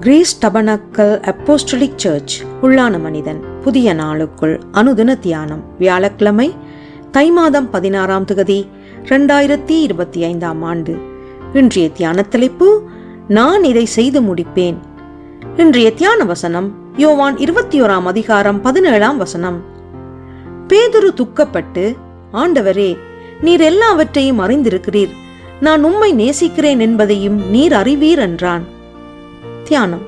Grace tabernacle apostolic search உள்ளான மனிதன் புதிய நாளுக்குள் அனுதின தியானம் வியாழக்கிழமை தை மாதம் பதினாறாம் திகதி ரெண்டாயிரத்தி இருபத்தி ஐந்தாம் ஆண்டு. இன்றைய தியான தலைப்பு நான் இதை செய்து முடிப்பேன். இன்றைய தியான வசனம் யோவான் இருபத்தி ஓராம் அதிகாரம் பதினேழாம் வசனம். பேதுரு துக்கப்பட்டு ஆண்டவரே நீர் எல்லாவற்றையும் அறிந்திருக்கிறீர். நான் உம்மை நேசிக்கிறேன் என்பதையும் நீர் அறிவீர் என்றான். தியானம்.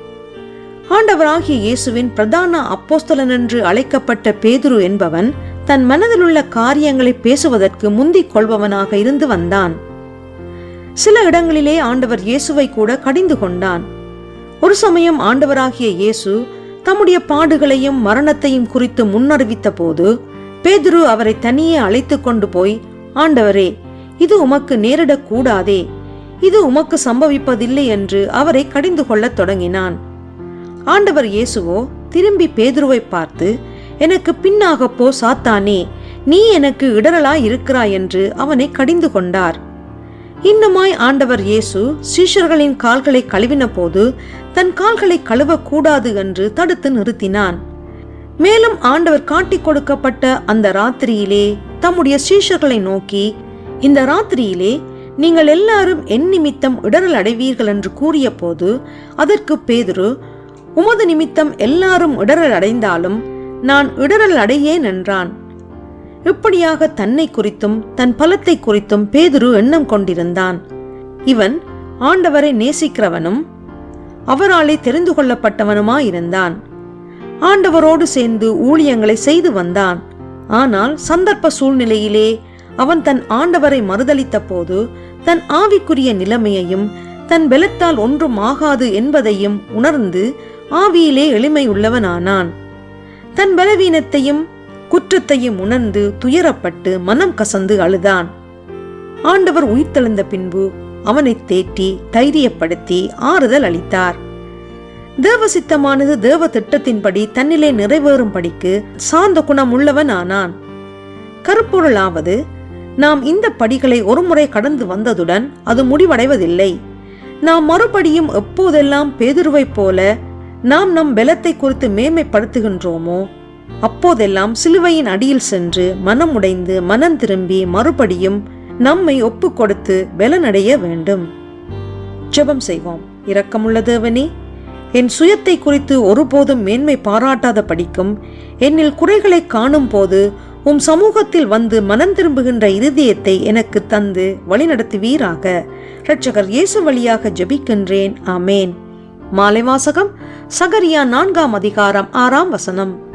ஆண்டவராகிய இயேசுவின் பிரதான அப்போஸ்தலன் என்று அழைக்கப்பட்ட பேதுரு என்பவன் தன் மனதிலுள்ள காரியங்களை பேசுவதற்கு முந்திக் கொள்பவனாக இருந்து வந்தான். சில இடங்களிலே ஆண்டவர் இயேசுவை கூட கடிந்து கொண்டான். ஒரு சமயம் ஆண்டவராகிய இயேசு தம்முடைய பாடுகளையும் மரணத்தையும் குறித்து முன்னறிவித்த போது பேதுரு அவரை தனியே அழைத்து கொண்டு போய் ஆண்டவரே இது உமக்கு நேரிடக்கூடாதே இது உமக்கு சம்பவிப்பதில்லை என்று அவரை கடிந்து கொள்ளத் தொடங்கினான். ஆண்டவர் இயேசுவோ திரும்பி பேதுருவை பார்த்து எனக்கு பின்னாக போ சாத்தானே! நீ எனக்கு இடரலாய் இருக்கிறாய் என்று அவனை கடிந்து கொண்டார். இன்னுமாய் ஆண்டவர் இயேசு சீஷர்களின் கால்களை கழுவின போது தன் கால்களை கழுவக்கூடாது என்று தடுத்து நிறுத்தினான். மேலும் ஆண்டவர் காட்டிக் கொடுக்கப்பட்ட அந்த ராத்திரியிலே தம்முடைய சீஷர்களை நோக்கி இந்த ராத்திரியிலே நீங்கள் எல்லாரும் என் நிமித்தம் இடரல் அடைவீர்கள் என்று கூறிய போது அதற்கு பேதுரு உமது நிமித்தம் எல்லாரும் இடரல் அடைந்தாலும் நான் இடரல் அடையேன் என்றான். இப்படியாக தன்னை குறித்தும் தன் பலத்தை குறித்தும் பேதுரு எண்ணம் கொண்டிருந்தான். இவன் ஆண்டவரை நேசிக்கிறவனும் அவராலே தெரிந்து கொள்ளப்பட்டவனுமாயிருந்தான். ஆண்டவரோடு சேர்ந்து ஊழியங்களை செய்து வந்தான். ஆனால் சந்தர்ப்ப சூழ்நிலையிலே அவன் தன் ஆண்டவரை மறுதளித்த போது தன் ஆவிக்குரிய நிலைமையையும் தன் பலத்தால் ஒன்றும் ஆகாது என்பதையும் உணர்ந்து ஆவியிலே எளிமையுள்ளவனானான். தன் பலவீனத்தையும் குற்றத்தையும் உணர்ந்து துயரப்பட்டு மனம் கசந்து அழுதான். ஆண்டவர் உயிர்த்தெழுந்த பின்பு அவனை தேற்றி தைரியப்படுத்தி ஆறுதல் அளித்தார். தேவ சித்தமானது தேவ திட்டத்தின்படி தன்னிலே நிறைவேறும்படிக்கு சாந்த குணம் உள்ளவன் ஆனான் கருப்பொருளாவது நாம் இந்த படிகளை ஒருமுறை கடந்து வந்ததுடன் அது முடிவடைவதில்லை. நாம் மறுபடியும் எப்போதெல்லாம் பேதுருவைப் போல நாம் நம் பலத்தை குறித்து மேன்மைப்படுத்துகின்றோமோ அப்போதெல்லாம் சிலுவையின் அடியில் சென்று மனம் உடைந்து மனம் திரும்பி மறுபடியும் நம்மை ஒப்பு கொடுத்து பலனடைய வேண்டும். ஜெபம் செய்வோம். இரக்கமுள்ள தேவனே என் சுயத்தை குறித்து ஒருபோதும் மேன்மை பாராட்டாத படிக்கும் என்னில் குறைகளை காணும் போது உம் சமூகத்தில் வந்து மனம் திரும்புகின்ற இருதயத்தை எனக்கு தந்து வழிநடத்துவீராக. இரட்சகர் இயேசு வழியாக ஜெபிக்கின்றேன். ஆமேன். மாலை வாசகம் சகரியா நான்காம் அதிகாரம் ஆறாம் வசனம்.